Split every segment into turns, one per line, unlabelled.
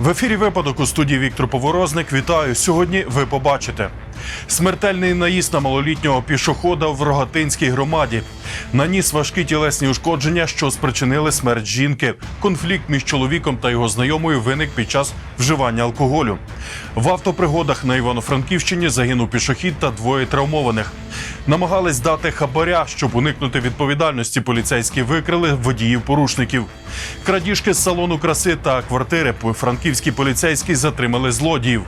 В ефірі випадок у студії Віктор Поворозник. Вітаю. Сьогодні ви побачите смертельний наїзд на малолітнього пішохода в Рогатинській громаді. Наніс важкі тілесні ушкодження, що спричинили смерть жінки. Конфлікт між чоловіком та його знайомою виник під час вживання алкоголю. В автопригодах на Івано-Франківщині загинув пішохід та двоє травмованих. Намагались дати хабаря, щоб уникнути відповідальності. Поліцейські викрили водіїв порушників. Крадіжки з салону краси та квартири. Франківські поліцейські затримали злодіїв.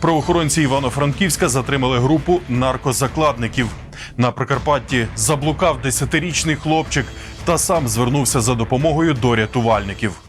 Правоохоронці Івано-Франківська затримали групу наркозакладників. На Прикарпатті заблукав 10-річний хлопчик та сам звернувся за допомогою до рятувальників.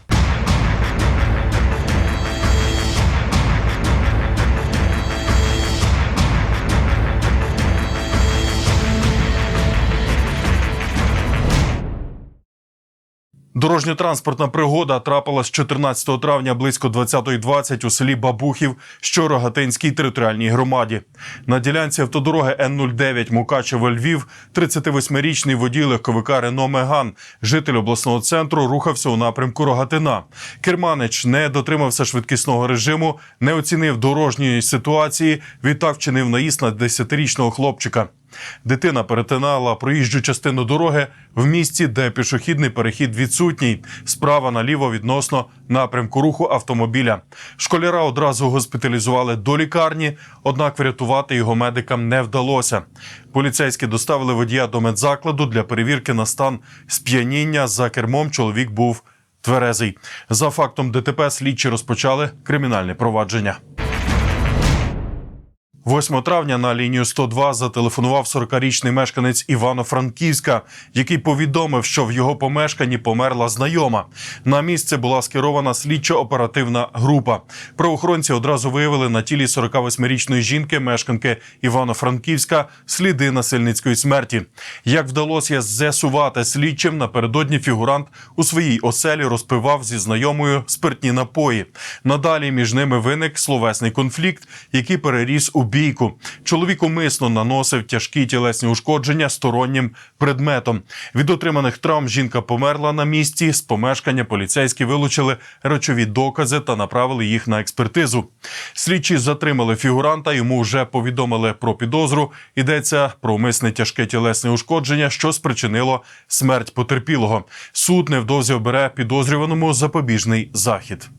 Дорожньо-транспортна пригода трапилась 14 травня близько 20.20 у селі Бабухів, що Рогатинській територіальній громаді. На ділянці автодороги Н-09 Мукачево Львів 38-річний водій легковика Рено Меган, житель обласного центру, рухався у напрямку Рогатина. Керманич не дотримався швидкісного режиму, не оцінив дорожньої ситуації. Відтак вчинив наїзд на 10-річного хлопчика. Дитина перетинала проїжджу частину дороги в місці, де пішохідний перехід відсутній. Справа наліво відносно напрямку руху автомобіля. Школяра одразу госпіталізували до лікарні, однак врятувати його медикам не вдалося. Поліцейські доставили водія до медзакладу для перевірки на стан сп'яніння. За кермом чоловік був тверезий. За фактом ДТП слідчі розпочали кримінальне провадження. 8 травня на лінію 102 зателефонував 40-річний мешканець Івано-Франківська, який повідомив, що в його помешканні померла знайома. На місце була скерована слідчо-оперативна група. Правоохоронці одразу виявили на тілі 48-річної жінки, мешканки Івано-Франківська, сліди насильницької смерті. Як вдалося з'ясувати слідчим, напередодні фігурант у своїй оселі розпивав зі знайомою спиртні напої. Надалі між ними виник словесний конфлікт, який переріс у бійку. Чоловік умисно наносив тяжкі тілесні ушкодження стороннім предметом. Від отриманих травм жінка померла на місці. З помешкання поліцейські вилучили речові докази та направили їх на експертизу. Слідчі затримали фігуранта. Йому вже повідомили про підозру. Йдеться про умисне тяжке тілесне ушкодження, що спричинило смерть потерпілого. Суд невдовзі обере підозрюваному запобіжний захід.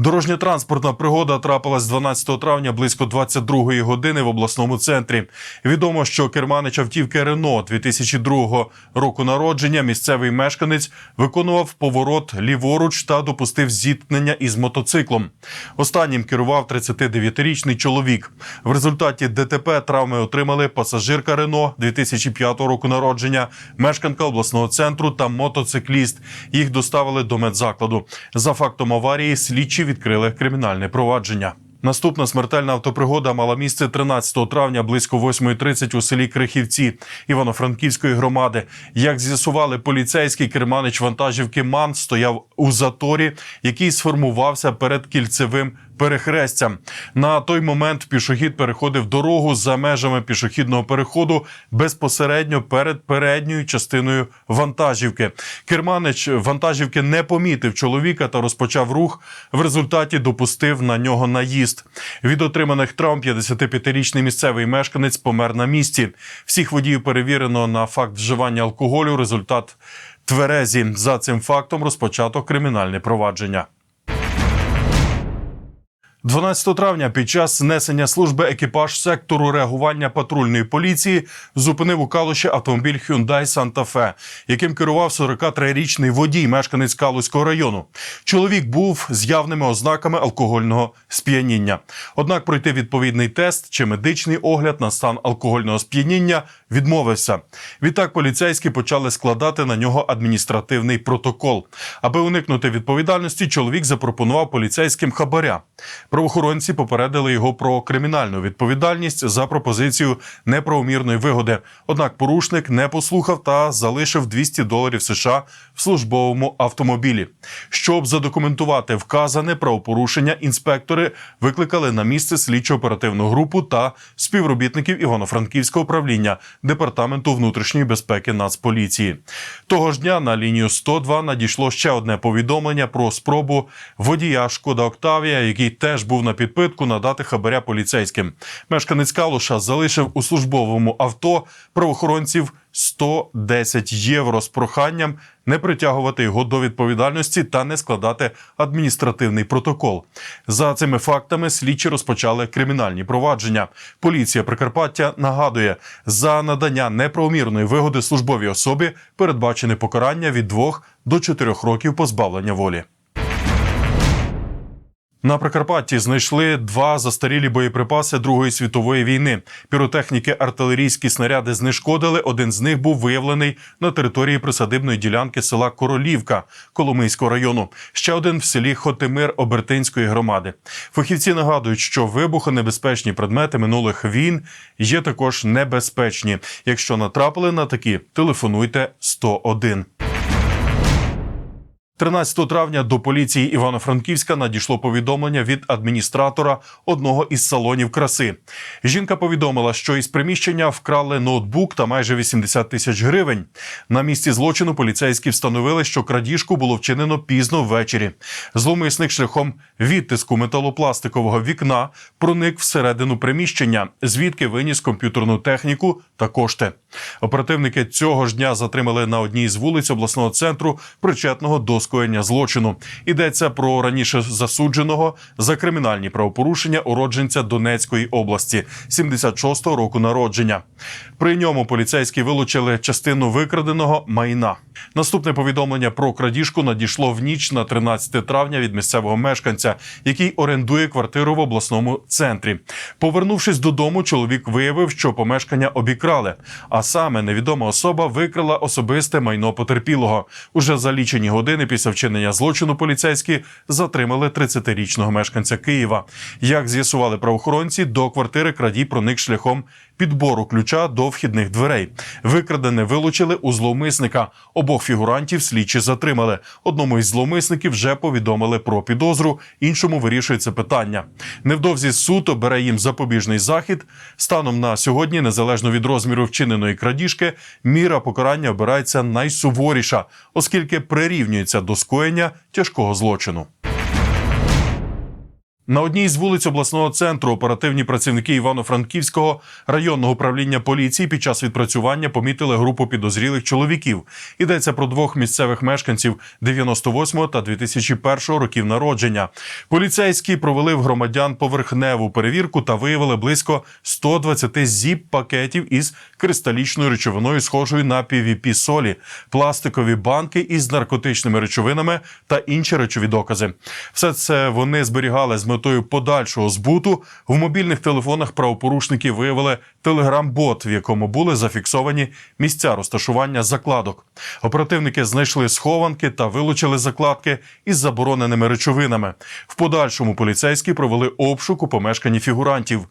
Дорожньо-транспортна пригода трапилась 12 травня близько 22-ї години в обласному центрі. Відомо, що керманич автівки Рено 2002 року народження місцевий мешканець виконував поворот ліворуч та допустив зіткнення із мотоциклом. Останнім керував 39-річний чоловік. В результаті ДТП травми отримали пасажирка Рено 2005 року народження, мешканка обласного центру та мотоцикліст. Їх доставили до медзакладу. За фактом аварії слідчі відкрили кримінальне провадження. Наступна смертельна автопригода мала місце 13 травня близько 8.30 у селі Крихівці Івано-Франківської громади. Як з'ясували поліцейський керманич вантажівки Ман стояв у заторі, який сформувався перед кільцевим перехрестям. На той момент пішохід переходив дорогу за межами пішохідного переходу безпосередньо перед передньою частиною вантажівки. Керманич вантажівки не помітив чоловіка та розпочав рух. В результаті допустив на нього наїзд. Від отриманих травм 55-річний місцевий мешканець помер на місці. Всіх водіїв перевірено на факт вживання алкоголю. Результат тверезі. За цим фактом розпочато кримінальне провадження. 12 травня під час несення служби екіпаж сектору реагування патрульної поліції зупинив у Калуші автомобіль Hyundai Santa Fe, яким керував 43-річний водій, мешканець Калуського району. Чоловік був з явними ознаками алкогольного сп'яніння. Однак пройти відповідний тест чи медичний огляд на стан алкогольного сп'яніння відмовився. Відтак поліцейські почали складати на нього адміністративний протокол. Аби уникнути відповідальності, чоловік запропонував поліцейським хабаря. Правоохоронці попередили його про кримінальну відповідальність за пропозицію неправомірної вигоди. Однак порушник не послухав та залишив 200 доларів США в службовому автомобілі. Щоб задокументувати вказане правопорушення, інспектори викликали на місце слідчо-оперативну групу та співробітників Івано-Франківського управління департаменту внутрішньої безпеки Нацполіції. Того ж дня на лінію 102 надійшло ще одне повідомлення про спробу водія Шкода Октавія, який теж був на підпитку, надати хабаря поліцейським. Мешканець Калуша залишив у службовому авто правоохоронців 110 євро з проханням не притягувати його до відповідальності та не складати адміністративний протокол. За цими фактами слідчі розпочали кримінальні провадження. Поліція Прикарпаття нагадує, за надання неправомірної вигоди службовій особі передбачене покарання від 2 до 4 років позбавлення волі. На Прикарпатті знайшли два застарілі боєприпаси Другої світової війни. Піротехніки артилерійські снаряди знешкодили. Один з них був виявлений на території присадибної ділянки села Королівка Коломийського району. Ще один в селі Хотимир Обертинської громади. Фахівці нагадують, що вибухонебезпечні предмети минулих війн є також небезпечні. Якщо натрапили на такі, телефонуйте 101. 13 травня до поліції Івано-Франківська надійшло повідомлення від адміністратора одного із салонів краси. Жінка повідомила, що із приміщення вкрали ноутбук та майже 80 тисяч гривень. На місці злочину поліцейські встановили, що крадіжку було вчинено пізно ввечері. Зловмисник шляхом відтиску металопластикового вікна проник всередину приміщення, звідки виніс комп'ютерну техніку та кошти. Оперативники цього ж дня затримали на одній з вулиць обласного центру причетного до скоєння злочину. Йдеться про раніше засудженого за кримінальні правопорушення уродженця Донецької області 76-го року народження. При ньому поліцейські вилучили частину викраденого майна. Наступне повідомлення про крадіжку надійшло в ніч на 13 травня від місцевого мешканця, який орендує квартиру в обласному центрі. Повернувшись додому, чоловік виявив, що помешкання обікрали. А саме невідома особа викрала особисте майно потерпілого. Уже за лічені години після вчинення злочину поліцейські затримали 30-річного мешканця Києва. Як з'ясували правоохоронці, до квартири крадій проник шляхом підбору ключа до вхідних дверей. Викрадене вилучили у зловмисника. Обох фігурантів слідчі затримали. Одному із зловмисників вже повідомили про підозру, іншому вирішується питання. Невдовзі суд обере їм запобіжний захід. Станом на сьогодні, незалежно від розміру вчиненої крадіжки, міра покарання обирається найсуворіша, оскільки прирівнюється до скоєння тяжкого злочину. На одній з вулиць обласного центру оперативні працівники Івано-Франківського районного управління поліції під час відпрацювання помітили групу підозрілих чоловіків. Йдеться про двох місцевих мешканців 98 та 2001 років народження. Поліцейські провели в громадян поверхневу перевірку та виявили близько 120 зіп пакетів із кристалічною речовиною, схожою на PVP солі, пластикові банки із наркотичними речовинами та інші речові докази. Все це вони зберігали з метою подальшого збуту. В мобільних телефонах правопорушники виявили телеграм-бот, в якому були зафіксовані місця розташування закладок. Оперативники знайшли схованки та вилучили закладки із забороненими речовинами. В подальшому поліцейські провели обшук у помешканні фігурантів.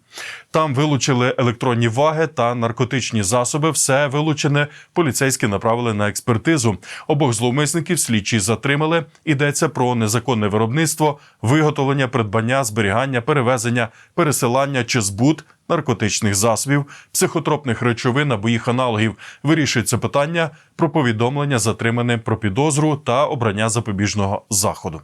Там вилучили електронні ваги та наркотичні засоби. Все вилучене поліцейські направили на експертизу. Обох зловмисників слідчі затримали. Йдеться про незаконне виробництво, виготовлення, придбання, зберігання, перевезення, пересилання чи збут наркотичних засобів, психотропних речовин або їх аналогів. Вирішується питання про повідомлення затриманим про підозру та обрання запобіжного заходу.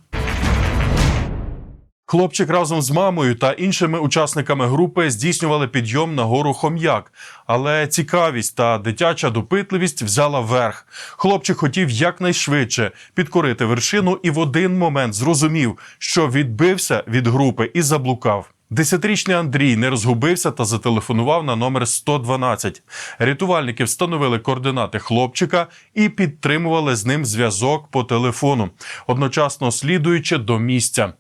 Хлопчик разом з мамою та іншими учасниками групи здійснювали підйом на гору Хом'як, але цікавість та дитяча допитливість взяла верх. Хлопчик хотів якнайшвидше підкорити вершину і в один момент зрозумів, що відбився від групи і заблукав. Десятирічний Андрій не розгубився та зателефонував на номер 112. Рятувальники встановили координати хлопчика і підтримували з ним зв'язок по телефону, одночасно слідуючи до місця.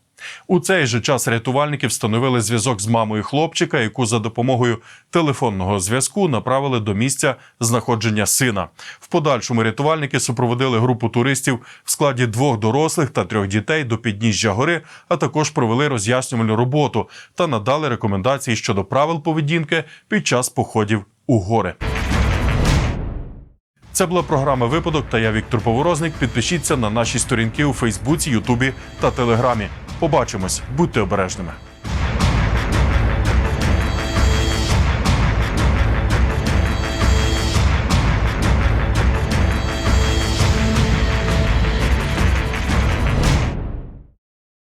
У цей же час рятувальники встановили зв'язок з мамою хлопчика, яку за допомогою телефонного зв'язку направили до місця знаходження сина. В подальшому рятувальники супроводили групу туристів в складі двох дорослих та трьох дітей до підніжжя гори, а також провели роз'яснювальну роботу та надали рекомендації щодо правил поведінки під час походів у гори. Це була програма Випадок та я Віктор Поворозник. Підпишіться на наші сторінки у Фейсбуці, Ютубі та Телеграмі. Побачимось, будьте обережними.